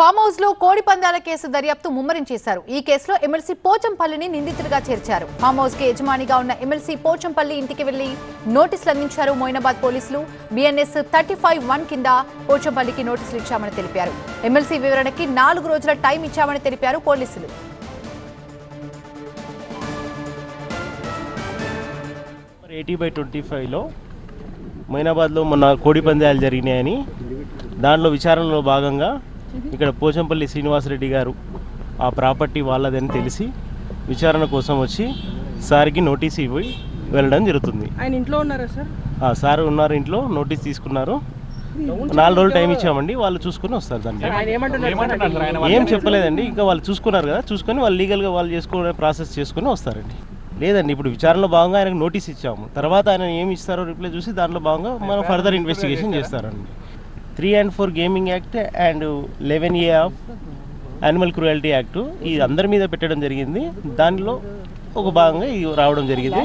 Form హౌస్లో కోడి పందాల case దర్యాప్తు ముమ్మరం చేశారు ఈ కేసులో ఎమ్మెల్సీ పోచంపల్లిని నిందితుడిగా చేర్చారు. ఫామ్ హౌస్కి యజమానిగా ఉన్న ఎమ్మెల్సీ పోచంపల్లి ఇంటికి వెళ్ళి నోటీసులు అందించారు మోయినాబాద్ పోలీసులు. బిఎన్ఎస్ థర్టీ ఫైవ్ వన్ కింద పోచంపల్లికి నోటీసులు ఇచ్చామని తెలిపారు. ఎమ్మెల్సీ వివరణకి నాలుగు రోజుల టైం ఇచ్చామని తెలిపారు పోలీసులు. ఎయిటీ బై ట్వంటీ ఫైవ్లో మైనాబాద్లో మొన్న కోడి పందాలు జరిగినాయని దానిలో విచారణలో భాగంగా ఇక్కడ పోచంపల్లి శ్రీనివాసరెడ్డి గారు ఆ ప్రాపర్టీ వాళ్ళదని తెలిసి విచారణ కోసం వచ్చి సార్కి నోటీస్ ఇవ్వి వెళ్ళడం జరుగుతుంది. ఆయన ఇంట్లో ఉన్నారా సార్? ఆ సార్ ఉన్నారు ఇంట్లో నోటీస్ తీసుకున్నారు. నాలుగు రోజులు టైం ఇచ్చామండి వాళ్ళు చూసుకుని వస్తారు దాన్ని? ఏం చెప్పలేదండి ఇంకా వాళ్ళు చూసుకున్నారు కదా చూసుకొని వాళ్ళు లీగల్గా వాళ్ళు చేసుకునే ప్రాసెస్ చేసుకుని వస్తారండి. లేదండి ఇప్పుడు విచారణలో భాగంగా ఆయనకు నోటీస్ ఇచ్చాము. తర్వాత ఆయన ఏమి ఇస్తారో రిప్లై చూసి దాంట్లో భాగంగా మనం ఫర్దర్ ఇన్వెస్టిగేషన్ చేస్తారండి. Three and four gaming act and eleven A of animal cruelty act. ఇది అందరి మీద పెట్టడం జరిగింది. దానిలో ఒక భాగంగా ఇది రావడం జరిగింది.